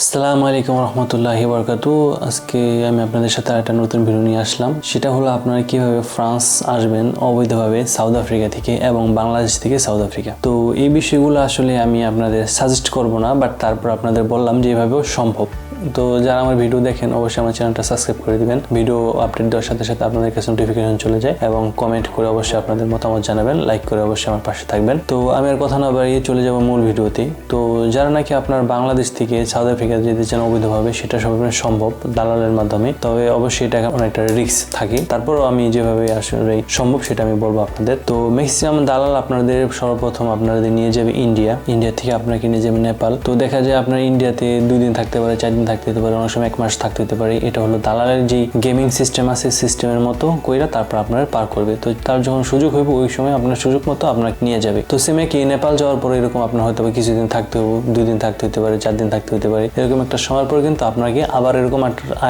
আসসালামু আলাইকুম রহমতুল্লাহ বরকাতু। আজকে আমি আপনাদের সাথে একটা নতুন ভিডিও নিয়ে আসলাম। সেটা হলো আপনারা কীভাবে ফ্রান্স আসবেন অবৈধভাবে সাউথ আফ্রিকা থেকে এবং বাংলাদেশ থেকে সাউথ আফ্রিকা। তো এই বিষয়গুলো আসলে আমি আপনাদের সাজেস্ট করব না বাট তারপর আপনাদের বললাম যে এভাবেও সম্ভব। তো যারা আমার ভিডিও দেখেন, অবশ্যই আমার চ্যানেলটা সাবস্ক্রাইব করে দিবেন। ভিডিও আপডেট দেওয়ার সাথে সাথে আপনাদের কাছে নোটিফিকেশন চলে যায় এবং কমেন্ট করে অবশ্যই আপনাদের মতামত জানাবেন লাইক করে অবশ্যই আমার পাশে থাকবেন। তো আমি আর কথা না বাড়িয়ে চলে যাব মূল ভিডিওতে তো। যারা নাকি আপনার বাংলাদেশ থেকে সাউথ যেতে চান অবৈধভাবে সেটা সবসময় সম্ভব দালালের মাধ্যমে, তবে অবশ্যই এটা অনেকটা রিস্ক থাকে। তারপরও আমি যেভাবে আসলে সম্ভব সেটা আমি বলব আপনাদের। তো ম্যাক্সিমাম দালাল আপনাদের সর্বপ্রথম আপনাদের নিয়ে যাবে ইন্ডিয়া ইন্ডিয়া থেকে আপনাকে নিয়ে যাবে নেপাল তো দেখা যায় আপনার ইন্ডিয়াতে দুই দিন থাকতে পারে, চার দিন থাকতে পারে, অনেক সময় এক মাস থাকতে হতে পারে। এটা হলো দালালের যে গেমিং সিস্টেম আছে সিস্টেমের মতো কইরা তারপর আপনার পার করবে। তো তার যখন সুযোগ হইব, ওই সময় আপনার সুযোগ মতো আপনাকে নিয়ে যাবে। তো সেমে কি নেপাল যাওয়ার পরে এরকম আপনার হয়তো কিছুদিন থাকতে হবে দুই দিন থাকতে হতে পারে, চার দিন থাকতে হতে পারে। এরকম একটা সময়ের পর কিন্তু আপনাকে আবার এরকম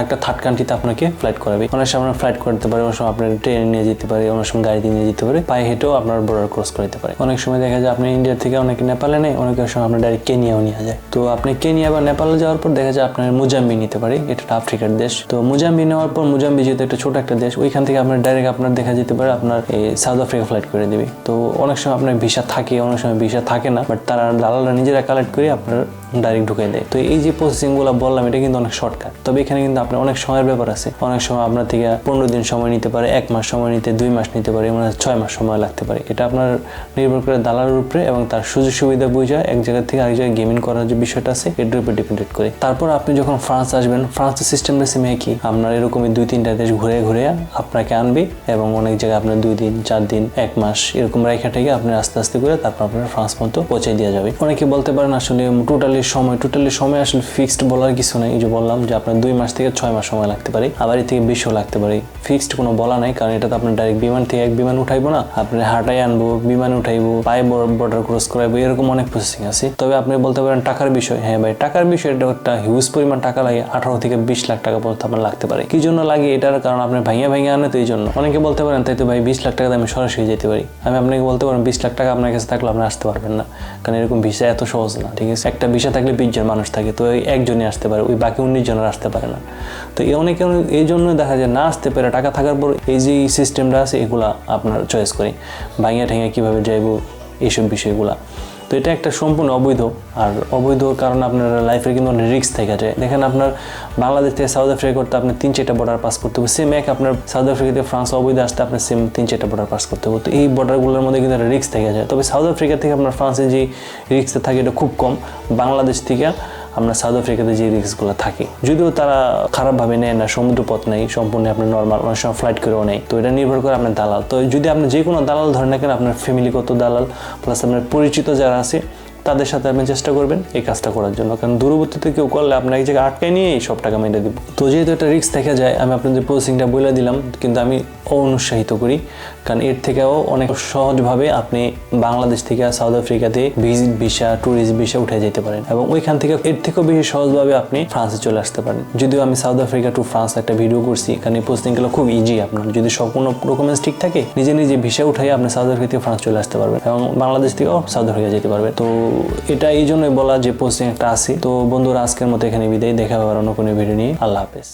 একটা থার্ড কান্ট্রিতে আপনাকে ফ্লাইট করাবে। অনেক সময় আপনার ফ্লাইট করতে পারে, অনেক সময় আপনার ট্রেনে নিয়ে যেতে পারে, অনেক সময় গাড়িতে নিয়ে যেতে পারে, পায়ে হেঁটেও আপনার বর্ডার ক্রস করতে পারে। অনেক সময় দেখা যায় আপনি ইন্ডিয়া থেকে অনেকে নেপালে নেই অনেক সময় আপনার ডাইরেক্ট কেনিয়াও নিয়ে যায়। তো আপনি কেনিয়া বা নেপালে যাওয়ার পর দেখা যায় আপনার মুজাম্বি নিতে পারে, এটা আফ্রিকার দেশ। তো মুজাম্বি নেওয়ার পর মুজাম্বি যেহেতু একটা ছোট একটা দেশ, ওইখান থেকে আপনার ডাইরেক্ট আপনার দেখা যেতে পারে আপনার এই সাউথ আফ্রিকা ফ্লাইট করে দিবে। তো অনেক সময় আপনার ভিসা থাকে, অনেক সময় ভিসা থাকে না বাট তারা দালালরা নিজেরা কালেক্ট করে আপনার ডাইরেক্ট ঢুকে দেয়। তো এই যে প্রসেসিংগুলো বললাম, এটা কিন্তু অনেক শর্টকাট তবে এখানে কিন্তু আপনার অনেক সময়ের ব্যাপার আছে। অনেক সময় আপনার থেকে পনেরো দিন সময় নিতে পারে, এক মাস সময় নিতে, দুই মাস নিতে পারে মানে ছয় মাস সময় লাগতে পারে। এটা আপনার নির্ভর করে দালালের উপরে এবং তার সুযোগ সুবিধা বুঝে এক জায়গা থেকে আরেক জায়গায় গেমিং করার যে বিষয়টা আছে এটার উপর ডিপেন্ডেড করে। তারপর আপনি যখন ফ্রান্স আসবেন, ফ্রান্সের সিস্টেমটা সেম কি আপনার এরকমই দুই তিনটা দেশ ঘুরে ঘুরে আপনাকে আনবে এবং অনেক জায়গায় আপনার দুই দিন, চার দিন, এক মাস এরকম রেখা থেকে আপনি আস্তে আস্তে করে তারপর আপনার ফ্রান্স মতো পৌঁছে দেওয়া যাবে। অনেকে বলতে পারেন আসলে টোটালি সময় টোটালি সময় আসলে ফিক্সড বলার কিছু নেই যে বললাম যে আপনার দুই মাস থেকে ছয় মাস সময় লাগতে পারে, আবার এর থেকে বেশিও লাগতে পারে। ফিক্সড কোনো বলা নাই, কারণ এটা তো আপনার ডাইরেক্ট বিমান থেকে এক বিমান উঠাইবো না আপনি হাটাই আনব, বিমান উঠাইবো, পায়ে বর্ডার ক্রস করাইবো, এরকম অনেক প্রসেসিং আছে। তবে আপনি বলতে পারেন টাকার বিষয় হ্যাঁ ভাই, টাকার বিষয় এটা একটা হিউজ পরিমাণ টাকা লাগে, আঠারো থেকে বিশ লাখ টাকা পর্যন্ত আপনার লাগতে পারে। কি জন্য লাগে এটার? কারণ আপনি ভাইয়া ভাইয়া আনে তো এই জন্য। অনেকে বলতে পারেন, তাই তো ভাই, বিশ লাখ টাকা আমি সরাসরি যেতে পারি। আমি আপনাকে বলতে পারেন বিশ লাখ টাকা আপনার কাছে থাকলে আপনি আসতে পারবেন না। কারণ এরকম ভিসা এত সহজ না, ঠিক আছে? একটা ভিসা থাকলে বিশ জন মানুষ থাকে, তো ওই একজনই আসতে পারে, ওই বাকি উনিশ জনের আসতে পারে না। তো এই অনেকে এই জন্য দেখা যায় না আসতে পারে টাকা থাকার পর এই যে সিস্টেমটা আছে, এগুলা আপনার চয়েস করি। ভাঙিয়া ঠেঙিয়া কীভাবে যাইব, এইসব বিষয়গুলা। তো এটা একটা সম্পূর্ণ অবৈধ। আর অবৈধ কারণে আপনার লাইফের কিন্তু অনেক রিস্ক থেকে যায়। দেখেন আপনার বাংলাদেশ থেকে সাউথ আফ্রিকা করতে আপনার তিন চারটা বর্ডার পাস করতে হবে। সেম এক আপনার সাউথ আফ্রিকা থেকে ফ্রান্স অবৈধ আসতে আপনার সেম তিন চারটা বর্ডার পাস করতে হবে। তো এই বর্ডারগুলোর মধ্যে কিন্তু একটা রিস্ক থেকে যায়। তবে সাউথ আফ্রিকা থেকে আপনার ফ্রান্সে যে রিস্কটা থাকে, এটা খুব কম। বাংলাদেশ থেকে আমরা সাউথ আফ্রিকাতে যে রিস্কগুলো থাকে, যদিও তারা খারাপভাবে নেয় না, সমুদ্রপথ নেই, সম্পূর্ণ আপনার নর্মাল অনেক সময় ফ্লাইট করেও নেই তো এটা নির্ভর করে আপনার দালাল। তো যদি আপনি যে কোনো দালাল ধরেন না কেন আপনার ফ্যামিলিগত দালাল প্লাস আপনার পরিচিত যারা আছে তাদের সাথে আপনি চেষ্টা করবেন এই কাজটা করার জন্য। কারণ দূরবর্তীতে কেউ করলে আপনার এক জায়গায় আটকে নিয়ে এই সব টাকা মেরে দেবো। তো যেহেতু একটা রিস্ক থেকে যায়, আমি আপনাদের প্রসেসিংটা বলে দিলাম, কিন্তু আমি অনুৎসাহিত করি। কারণ এর থেকেও অনেক সহজভাবে আপনি বাংলাদেশ থেকে সাউথ আফ্রিকাতে ভিজিট ভিসা ট্যুরিস্ট ভিসা উঠে যেতে পারেন। এবং ওইখান থেকে এর থেকেও বেশি সহজভাবে আপনি ফ্রান্সে চলে আসতে পারেন। যদিও আমি সাউথ আফ্রিকা টু ফ্রান্স একটা ভিডিও করছি, কারণ এই প্রসেসিংগুলো খুব ইজি আপনার। যদি সম্পূর্ণ ডকুমেন্টস ঠিক থাকে, নিজে নিজে ভিসা উঠাই আপনি সাউথ আফ্রিকা থেকে ফ্রান্স চলে আসতে পারবেন। এবং বাংলাদেশ থেকেও সাউথ আফ্রিকা যেতে পারবেন। তো এটা এই জন্যই বলা যে পোস্টিং একটা আছে। তো বন্ধুরা, আজকের মতো এখানে বিদায়। দেখা হবে অন্য কোনো ভিডিও নিয়ে। আল্লাহ হাফেজ।